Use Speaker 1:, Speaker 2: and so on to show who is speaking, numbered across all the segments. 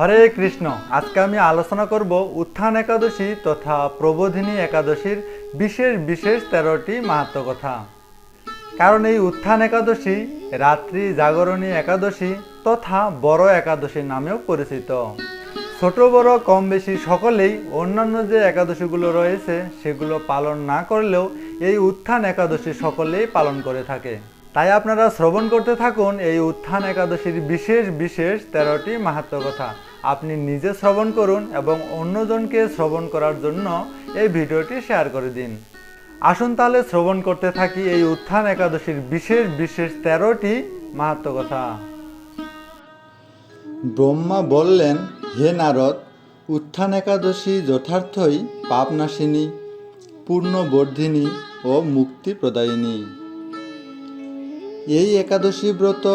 Speaker 1: হরে কৃষ্ণ। আজকে আমি আলোচনা করব উত্থান একাদশী তথা প্রবোধিনী একাদশীর বিশেষ বিশেষ তেরোটি মাহাত্ম কথা। কারণ এই উত্থান একাদশী রাত্রি জাগরণী একাদশী তথা বড় একাদশী নামেও পরিচিত। ছোট বড় কম বেশি সকলেই অন্যান্য যে একাদশীগুলো রয়েছে সেগুলো পালন না করলেও এই উত্থান একাদশী সকলেই পালন করে থাকে। তাই আপনারা শ্রবণ করতে থাকুন এই উত্থান একাদশীর বিশেষ বিশেষ তেরোটি মাহাত্ম কথা। আপনি নিজে শ্রবণ করুন এবং অন্যজনকে শ্রবণ করার জন্য এই ভিডিওটি শেয়ার করে দিন। আসুন তাহলে শ্রবণ করতে থাকি এই উত্থান একাদশীর বিশেষ বিশেষ তেরোটি মাহাত্ম কথা।
Speaker 2: ব্রহ্মা বললেন, হে নারদ, উত্থান একাদশী যথার্থই পাপনাশিনী, পূর্ণবর্ধিনী ও মুক্তি প্রদায়িনী এই একাদশী ব্রত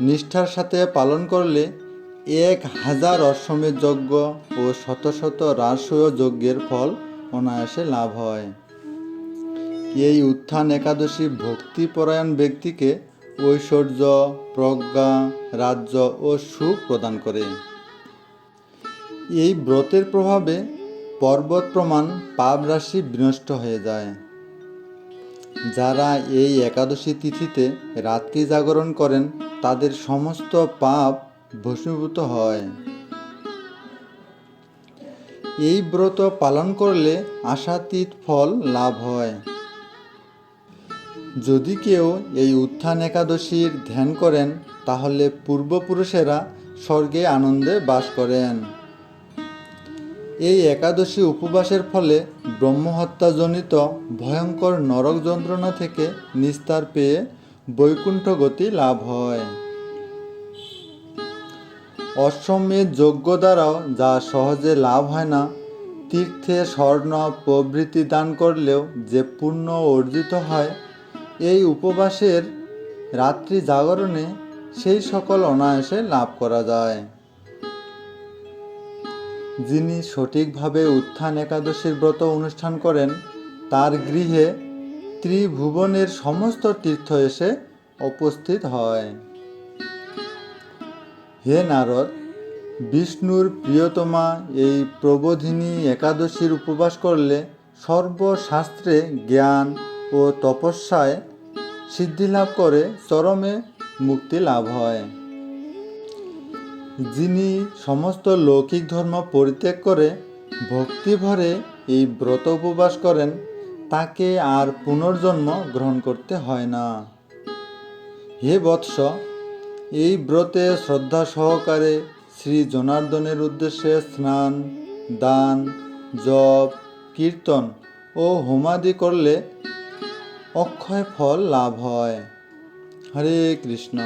Speaker 2: নিষ্ঠার সাথে পালন করলে এক হাজার অশ্বমের যজ্ঞ ও শত শত রাজসূয় যজ্ঞের ফল অনায়াসে লাভ হয়। এই উত্থান একাদশী ভক্তিপরায়ণ ব্যক্তিকে ঐশ্বর্য, প্রজ্ঞা, রাজ্য ও সুখ প্রদান করে। এই ব্রতের প্রভাবে পর্বত প্রমাণ পাপ রাশি বিনষ্ট হয়ে যায়। যারা এই একাদশী তিথিতে রাত্রি জাগরণ করেন, তাদের সমস্ত পাপ ভস্মীভূত হয়। এই ব্রত পালন করলে আশাতীত ফল লাভ হয়। যদি কেউ এই উত্থান একাদশীর ধ্যান করেন, তাহলে পূর্বপুরুষেরা স্বর্গে আনন্দে বাস করেন। এই একাদশী উপবাসের ফলে ব্রহ্মহত্যাজনিত ভয়ঙ্কর নরক যন্ত্রণা থেকে নিস্তার পেয়ে বৈকুণ্ঠ গতি লাভ হয়। অশ্বমেধ যজ্ঞ দ্বারাও যা সহজে লাভ হয় না, তীর্থে স্বর্ণ প্রভৃতি দান করলেও যে পুণ্য অর্জিত হয়, এই উপবাসের রাত্রি জাগরণে সেই সকল অনায়াসে লাভ করা যায়। যিনি সঠিকভাবে উত্থান একাদশীর ব্রত অনুষ্ঠান করেন, তার গৃহে ত্রিভুবনের সমস্ত তীর্থ এসে উপস্থিত হয়। হে নারদ, বিষ্ণুর প্রিয়তমা, এই প্রবোধিনী একাদশীর উপবাস করলে সর্বশাস্ত্রে জ্ঞান ও তপস্যায় সিদ্ধিলাভ করে, চরমে মুক্তি লাভ হয়। যিনি সমস্ত লৌকিক ধর্ম পরিত্যাগ করে ভক্তিভরে এই ব্রত উপবাস করেন, তাকে আর পুনর্জন্ম গ্রহণ করতে হয় না। হে বৎস, এই ব্রতে শ্রদ্ধা সহকারে শ্রী জনার্দনের উদ্দেশ্যে স্নান, দান, জপ, কীর্তন ও হোমাদি করলে অক্ষয় ফল লাভ হয়। হরে কৃষ্ণ।